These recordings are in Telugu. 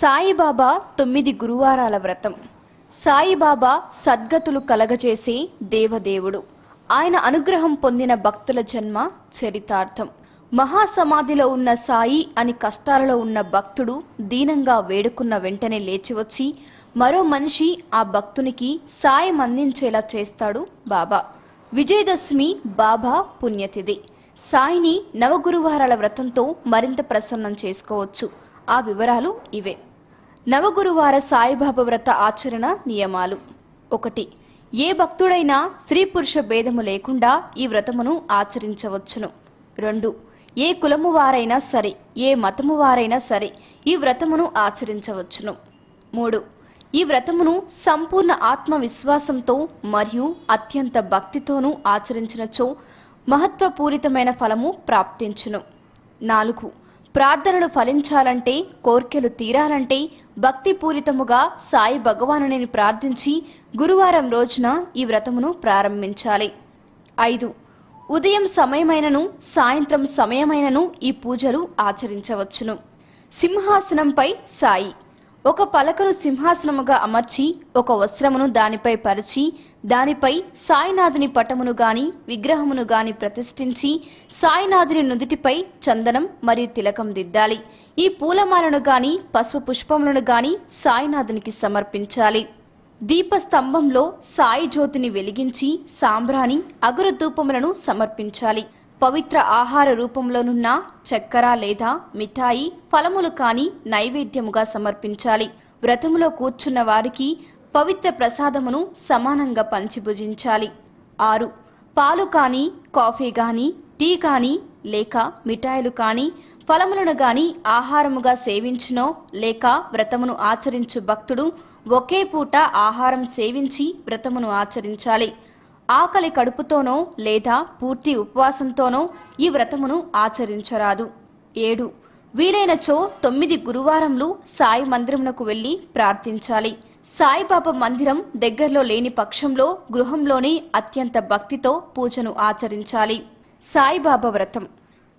సాయిబాబా తొమ్మిది గురువారాల వ్రతం. సాయిబాబా సద్గతులు కలగజేసే దేవదేవుడు. ఆయన అనుగ్రహం పొందిన భక్తుల జన్మ చరితార్థం. మహాసమాధిలో ఉన్న సాయి అని కష్టాలలో ఉన్న భక్తుడు దీనంగా వేడుకున్న వెంటనే లేచి వచ్చి మరో మనిషి ఆ భక్తునికి సాయం అందించేలా చేస్తాడు బాబా. విజయదశమి బాబా పుణ్యతిథి. సాయిని నవగురువారాల వ్రతంతో మరింత ప్రసన్నం చేసుకోవచ్చు. ఆ వివరాలు ఇవే. నవగురువార సాయిబాబా వ్రత ఆచరణ నియమాలు. ఒకటి ఏ భక్తుడైనా స్త్రీ పురుష భేదము లేకుండా ఈ వ్రతమును ఆచరించవచ్చును. రెండు ఏ కులము వారైనా సరే ఏ మతము వారైనా సరే ఈ వ్రతమును ఆచరించవచ్చును. మూడు ఈ వ్రతమును సంపూర్ణ ఆత్మవిశ్వాసంతో మరియు అత్యంత భక్తితోనూ ఆచరించినచో మహత్వపూరితమైన ఫలము ప్రాప్తించును. నాలుగు ప్రార్థనలు ఫలించాలంటే కోర్కెలు తీరాలంటే భక్తిపూరితముగా సాయి భగవానుని ప్రార్థించి గురువారం రోజున ఈ వ్రతమును ప్రారంభించాలి. ఐదు. ఉదయం సమయమైనను సాయంత్రం సమయమైనను ఈ పూజలు ఆచరించవచ్చును. సింహాసనంపై సాయి. ఒక పలకను సింహాసనముగా అమర్చి ఒక వస్త్రమును దానిపై పరిచి దానిపై సాయినాథుని పటమును గాని విగ్రహమును గాని ప్రతిష్ఠించి సాయినాథుని నుదుటిపై చందనం మరియు తిలకం దిద్దాలి. ఈ పూలమాలను గాని పసుపు పుష్పములను గాని సాయినాథునికి సమర్పించాలి. దీపస్తంభంలో సాయి జ్యోతిని వెలిగించి సాంబ్రాణి అగురు ధూపములను సమర్పించాలి. పవిత్ర ఆహార రూపంలోనున్న చక్కెర లేదా మిఠాయి ఫలములు కాని నైవేద్యముగా సమర్పించాలి. వ్రతములో కూర్చున్న వారికి పవిత్ర ప్రసాదమును సమానంగా పంచిభుజించాలి. ఆరు. పాలు కానీ కాఫీ కానీ టీ కానీ లేక మిఠాయిలు కానీ ఫలములను గాని ఆహారముగా సేవించునో లేక వ్రతమును ఆచరించు భక్తుడు ఒకే పూట ఆహారం సేవించి వ్రతమును ఆచరించాలి. ఆకలి కడుపుతోనో లేదా పూర్తి ఉపవాసంతోనో ఈ వ్రతమును ఆచరించరాదు. ఏడు వీలైనచో తొమ్మిది గురువారంలు సాయి మందిరమునకు వెళ్ళి ప్రార్థించాలి. సాయిబాబా మందిరం దగ్గరలో లేని పక్షంలో గృహంలోనే అత్యంత భక్తితో పూజను ఆచరించాలి. సాయిబాబా వ్రతం.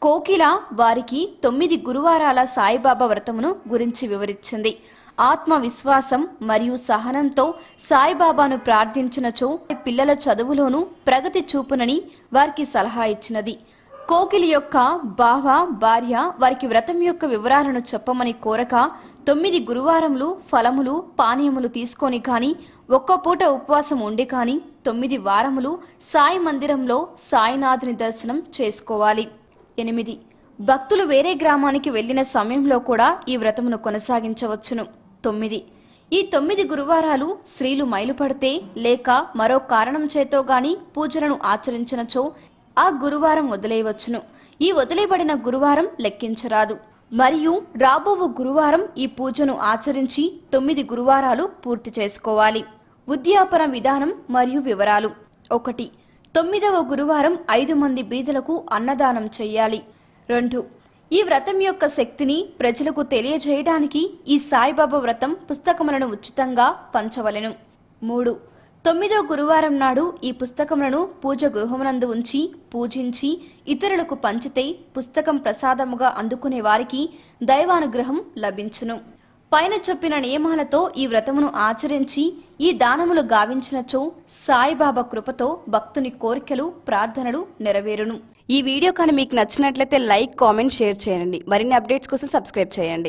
కోకిల వారికి తొమ్మిది గురువారాల సాయిబాబా వ్రతమును గురించి వివరించింది. ఆత్మవిశ్వాసం మరియు సహనంతో సాయిబాబాను ప్రార్థించినచో పిల్లల చదువులోనూ ప్రగతి చూపునని వారికి సలహా ఇచ్చినది. కోకిలి యొక్క బావ భార్య వారికి వ్రతం యొక్క వివరాలను చెప్పమని కోరక తొమ్మిది గురువారములు ఫలములు పానీయములు తీసుకొని కానీ ఒక్క పూట ఉపవాసం ఉండి కానీ తొమ్మిది వారములు సాయి మందిరంలో సాయినాథుని దర్శనం చేసుకోవాలి. ఎనిమిది. భక్తులు వేరే గ్రామానికి వెళ్ళిన సమయంలో కూడా ఈ వ్రతమును కొనసాగించవచ్చును. తొమ్మిది. ఈ తొమ్మిది గురువారాలు స్త్రీలు మైలుపడితే లేక మరో కారణం చేతో గాని పూజలను ఆచరించినచో ఆ గురువారం వదిలేయవచ్చును. ఈ వదిలేయబడిన గురువారం లెక్కించరాదు. మరియు రాబోవు గురువారం ఈ పూజను ఆచరించి తొమ్మిది గురువారాలు పూర్తి చేసుకోవాలి. ఉద్యాపన విధానం మరియు వివరాలు. ఒకటి. తొమ్మిదవ గురువారం ఐదు మంది బీదలకు అన్నదానం చెయ్యాలి రెండు. ఈ వ్రతం యొక్క శక్తిని ప్రజలకు తెలియజేయడానికి ఈ సాయిబాబా వ్రతం పుస్తకములను ఉచితంగా పంచవలెను. మూడు. తొమ్మిదో గురువారం నాడు ఈ పుస్తకములను పూజ గృహమునందు ఉంచి పూజించి ఇతరులకు పంచితే పుస్తకం ప్రసాదముగా అందుకునే వారికి దైవానుగ్రహం లభించును. పైన చెప్పిన నియమాలతో ఈ వ్రతమును ఆచరించి ఈ దానములు గావించినచో సాయిబాబా కృపతో భక్తుని కోరికలు ప్రార్థనలు నెరవేరును. ఈ వీడియో కానీ మీకు నచ్చినట్లయితే లైక్ కామెంట్ షేర్ చేయండి. మరిన్ని అప్డేట్స్ కోసం సబ్స్క్రైబ్ చేయండి.